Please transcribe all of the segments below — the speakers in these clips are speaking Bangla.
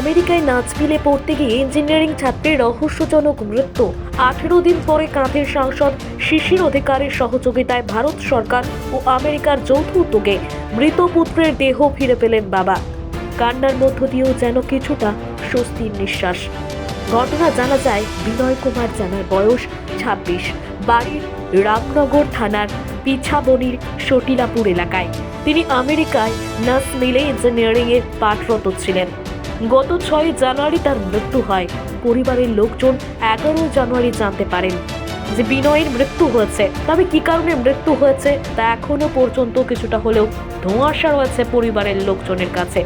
আমেরিকায় নাচবিলে পড়তে গিয়ে ইঞ্জিনিয়ারিং ছাত্রের রহস্যজনক মৃত্যু। আঠেরো দিন পরে কাঁথের সাংসদ শিশির অধিকারের সহযোগিতায় ভারত সরকার ও আমেরিকার যৌথ উদ্যোগে মৃত পুত্রের দেহ ফিরে পেলেন বাবা। কান্নার মধ্য দিয়েও যেন কিছুটা স্বস্তির নিঃশ্বাস। ঘটনা জানা যায়, বিনয় কুমার জানার বয়স ছাব্বিশ। বাড়ির রামনগর থানার পিছাবনির সটিলাপুর এলাকায়। তিনি আমেরিকায় নাস মিলে ইঞ্জিনিয়ারিংয়ে পাঠরত ছিলেন। গত ছয় জানুয়ারি তার মৃত্যু হয়। পরিবারের লোকজন এগারো জানুয়ারি জানতে পারেন যে বিনয়ের মৃত্যু হয়েছে। তবে কি কারণে মৃত্যু হয়েছে তা এখনও পর্যন্ত কিছুটা হলেও ধোঁয়াশা রয়েছে পরিবারের লোকজনের কাছে।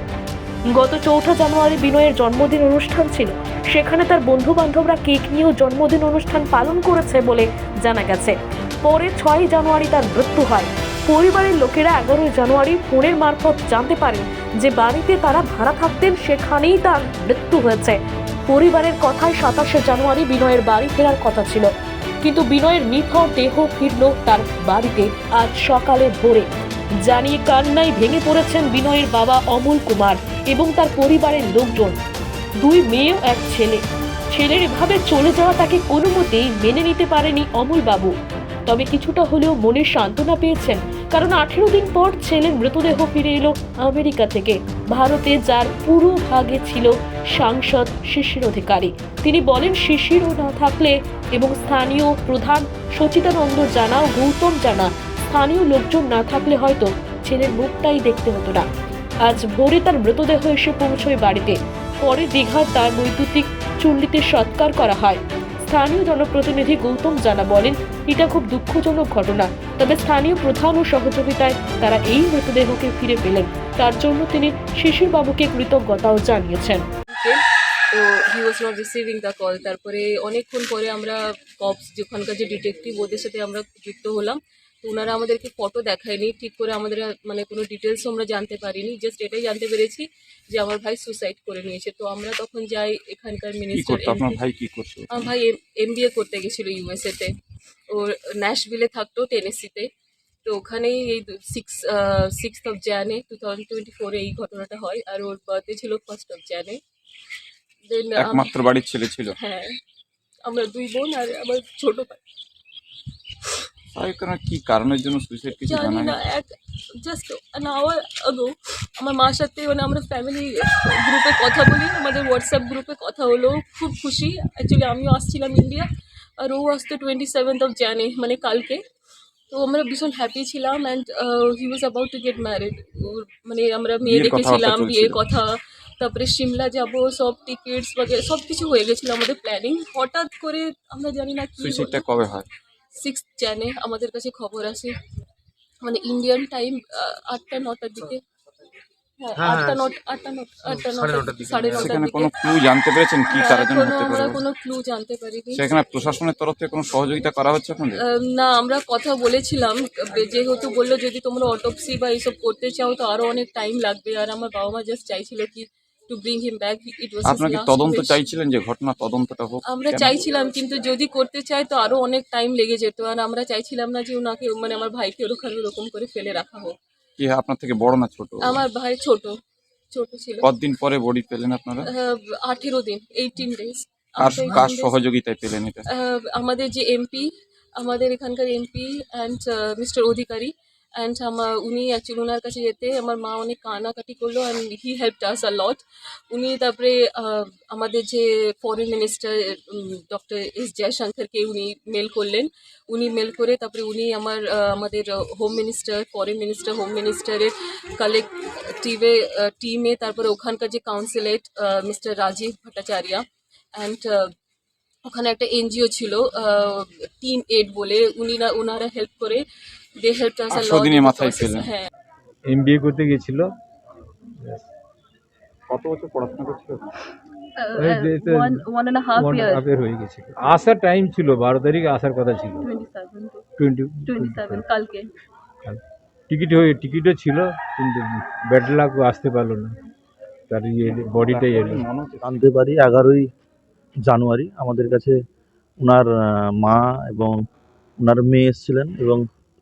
গত চৌঠা জানুয়ারি বিনয়ের জন্মদিন অনুষ্ঠান ছিল। সেখানে তার বন্ধু বান্ধবরা কেক নিয়েও জন্মদিন অনুষ্ঠান পালন করেছে বলে জানা গেছে। পরে ছয় জানুয়ারি তার মৃত্যু হয়। পরিবারের লোকেরা এগারোই জানুয়ারি ফোনের মারফত জানতে পারেন যে বাড়িতে তারা ভাড়া থাকতেন, সেখানেই তার মৃত্যু হয়েছে। পরিবারের কথায় সাতাশে জানুয়ারি বিনয়ের বাড়ি ফেরার কথা ছিল। কিন্তু বিনয়ের নিথর দেহ ফিরল তার বাড়িতে আজ সকালে ভোরে। জানিয়ে কান্নায় ভেঙে পড়েছেন বিনয়ের বাবা অমল কুমার এবং তার পরিবারের লোকজন। দুই মেয়ে এক ছেলে। ছেলের এভাবে চলে যাওয়া তাকে কোনো মতেই মেনে নিতে পারেনি অমল বাবু তবে কিছুটা হলেও মনের সান্ত্বনা পেয়েছেন কারণ আঠেরো দিন পর ছেলের মৃতদেহ ফিরে এলো আমেরিকা থেকে। ভারতে যার পুরো ভাগে ছিল সাংসদ শিশির অধিকারী। তিনি বলেন শিশিরও না থাকলে এবং স্থানীয় প্রধান সচিতানন্দ জানা গৌতম জানা, স্থানীয় লোকজন না থাকলে হয়তো ছেলের মুখটাই দেখতে হতো না। আজ ভোরে তার মৃতদেহ এসে পৌঁছয় বাড়িতে। পরে দীঘার তার বৈদ্যুতিক চুল্লিতে সৎকার করা হয়। স্থানীয় জনপ্রতিনিধি গৌতম জানা বলেন এটা খুব দুঃখজনক ঘটনা। তবে স্থানীয় প্রধান ও সহযোগিতায় তারা এই মৃতদেহকে ফিরে পেলেন। তার জন্য তিনি শিশির বাবুকে কৃতজ্ঞতাও জানিয়েছেন। তো he was not receiving the call তারপরে অনেকক্ষণ পরে আমরা কপস যেখানকার যে ডিটেকটিভ ওদের সাথে আমরা যুক্ত হলাম। তো ওনারা আমাদেরকে ফটো দেখায়নি। ঠিক করে আমাদের মানে কোনো ডিটেলসও আমরা জানতে পারিনি। জাস্ট এটাই জানতে পেরেছি যে আমার ভাই সুসাইড করে নিয়েছে। তো আমরা তখন যাই এখানকার মিনিস্টার করতো? ভাই কি করতো? আমার ভাই এম বি এ করতে গেছিল ইউএসএতে ও ন্যাশভিলে থাকতো টেনেসিতে। তো ওখানেই এই six six of Jan two thousand twenty ফোরে এই ঘটনাটা হয় আর ওর বার্থডে ছিল ফার্স্ট অফ জানে দেন একমাত্র বাড়ির ছেলে ছিল। হ্যাঁ আমরা দুই বোন আর আমার ছোট ভাই। কি কারণের জন্য সুইসাইড কিছু জানা না এক জাস্ট অ্যান আওয়ার আগো আমার মার সাথে মানে আমরা ফ্যামিলি গ্রুপে কথা বলি আমাদের হোয়াটসঅ্যাপ গ্রুপে কথা হলো খুব খুশি। অ্যাকচুয়ালি আমিও আসছিলাম ইন্ডিয়া আর ও আসতো টোয়েন্টি সেভেন্থ অফ জানে মানে কালকে। তো আমরা ভীষণ হ্যাপি ছিলাম and he was about to get married মানে আমরা মেয়ে দেখেছিলাম বিয়ে চলছিল। কথা। তারপরে সিমলা যাব সব টিকিটস বগেরা সব কিছু হয়ে গেছিল আমাদের প্ল্যানিং হঠাৎ করে আমরা জানি না কি সুইসাইডটা কবে হয়? সিক্স জানে আমাদের কাছে খবর আসে। মানে ইন্ডিয়ান টাইম আটটা নটার দিকে। সেখানে কোনো ক্লু জানতে পেরেছেন কি না, হতে আমরা পারে কোনো ক্লু জানতে পারিনি। সেখানে প্রশাসনের তরফ থেকে কোনো সহযোগিতা করা হচ্ছে আপনাদের? না আমরা কথা বলেছিলাম যেহেতু বলল যদি তোমরা অটোপসি বা এইসব করতে চাও তো আরও অনেক টাইম লাগবে। আর আমার বাবা মা জাস্ট চাইছিল কি to bring him back it was তদন্ত চাইছিলেন যে ঘটনা তদন্তটা হোক? আমরা চাইছিলাম কিন্তু যদি করতে চাই তো আরও অনেক টাইম লেগে যেত। আর আমরা চাইছিলাম না যে ওনাকে মানে আমার ভাইকে ওরকম ওরকম করে ফেলে রাখা হোক। কি আপনার থেকে বড় না ছোট? আমার ভাই ছোট ছোট ছিল। কতদিন পরে বডি পেলেন আপনারা? আঠেরো দিন এইটিন ডেজ কার কার সহযোগিতায় পেলেন এটা? আমাদের যে এমপি আমাদের এখানকার MP and mister Adhikari and আমার উনি অ্যাকচুয়ালি ওনার কাছে যেতে আমার মা অনেক কানাকাটি করল and he help us a lot উনি তারপরে আমাদের যে ফরেন মিনিস্টার ডক্টর এস জয়শঙ্করকে উনি মেল করলেন উনি মেল করে তারপরে উনি আমার আমাদের home minister foreign minister home মিনিস্টারের কালেকটিভে টিমে তারপরে ওখানকার যে consulate mister Rajiv Bhattacharya and ওখানে একটা এনজিও ছিল টিম এড বলে উনি না ওনারা হেল্প করে দে হেল্প আস আটশো দিনের মাথায় পেলেন। হ্যাঁ। এম করতে গেছিল। কত বছর পড়াশোনা করছিল? ওয়ান অ্যান্ড হাফ ইয়ার হয়ে গেছিল আসার টাইম ছিল বারো তারিখ আসার কথা ছিল। Twenty seven twenty twenty seven কালকে। টিকিট হয়ে টিকিটও ছিল কিন্তু ব্যাড লাক আসতে পারল না। তার ইয়ে বডিটাই এলো জানতে পারি এগারোই জানুয়ারি আমাদের কাছে ওনার মা এবং ওনার মেয়ে এসেছিলেন এবং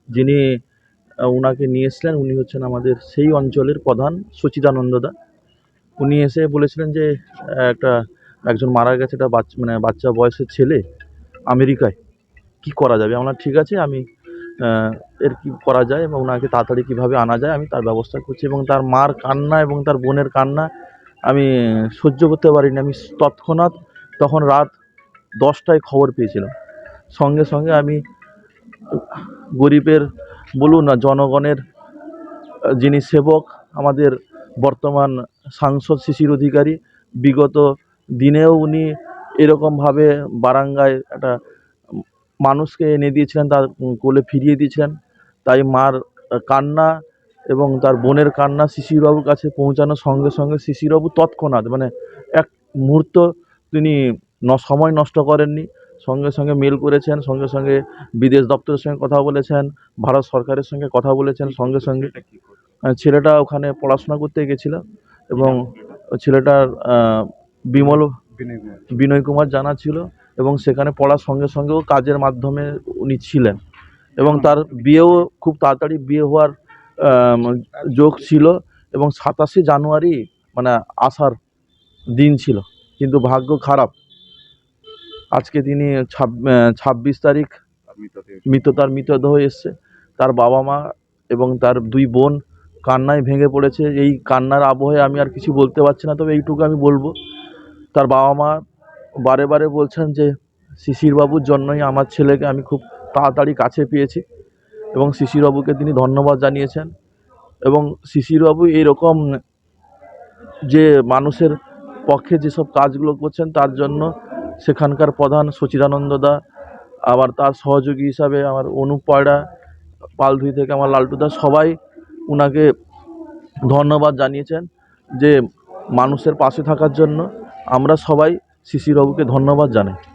যিনি ওনাকে নিয়ে এসেছিলেন, উনি হচ্ছেন আমাদের সেই অঞ্চলের প্রধান সচিদানন্দদা উনি এসে বলেছিলেন যে একটা, একজন মারা গেছে, একটা বাচ্চা মানে বাচ্চা বয়সের ছেলে আমেরিকায়। কি করা যাবে? আমরা ঠিক আছে, আমি এর কি করা যায় এবং ওনাকে তাড়াতাড়ি কীভাবে আনা যায়, আমি তার ব্যবস্থা করছি এবং তার মার কান্না এবং তার বোনের কান্না আমি সহ্য করতে পারিনি। আমি তৎক্ষণাৎ তখন রাত দশটায় খবর পেয়েছিলাম। সঙ্গে সঙ্গে আমি গরিবের বলুন না, জনগণের যিনি সেবক, আমাদের বর্তমান সাংসদ শিশির অধিকারী, বিগত দিনেও উনি এরকমভাবে বারাঙ্গায় একটা মানুষকে এনে দিয়েছিলেন, তার কোলে ফিরিয়ে দিয়েছিলেন। তাই মার কান্না এবং তার বোনের কান্না শিশিরবাবুর কাছে পৌঁছানোর সঙ্গে সঙ্গে শিশিরবাবু তৎক্ষণাৎ মানে এক মুহূর্ত তিনি সময় নষ্ট করেননি। সঙ্গে সঙ্গে মেল করেছেন সঙ্গে সঙ্গে বিদেশ দপ্তরের সঙ্গে কথা বলেছেন ভারত সরকারের সঙ্গে কথা বলেছেন সঙ্গে সঙ্গে ছেলেটা ওখানে পড়াশোনা করতে গেছিল এবং ছেলেটার বিমল বিনয় কুমার। জানা ছিল এবং সেখানে পড়ার সঙ্গে সঙ্গেও কাজের মাধ্যমে উনি ছিলেন এবং তার বিয়েও খুব তাড়াতাড়ি বিয়ে হওয়ার যোগ ছিল এবং সাতাশে জানুয়ারি মানে আসার দিন ছিল। কিন্তু ভাগ্য খারাপ। আজকে তিনি ছাব্বিশ তারিখ মৃত তার মৃতদেহ এসছে। তার বাবা মা এবং তার দুই বোন কান্নায় ভেঙে পড়েছে। এই কান্নার আবহে আমি আর কিছু বলতে পারছি না, তবে এইটুকু আমি বলব। তার বাবা মা বারে বারে বলছেন যে, শিশিরবাবুর জন্যই আমার ছেলেকে আমি খুব তাড়াতাড়ি কাছে পেয়েছি। এবং শিশিরবাবুকে তিনি ধন্যবাদ জানিয়েছেন। এবং শিশিরবাবু এইরকম যে মানুষের পক্ষে যেসব কাজগুলো করছেন, তার জন্য সেখানকার প্রধান সচিদানন্দ দা, আবার তার সহযোগী হিসাবে আমার অনুপ পয়ডা, পালধুই থেকে আমার লালটুদা সবাই ওনাকে ধন্যবাদ জানিয়েছেন যে মানুষের পাশে থাকার জন্য আমরা সবাই শিশিরবাবুকে ধন্যবাদ জানাই।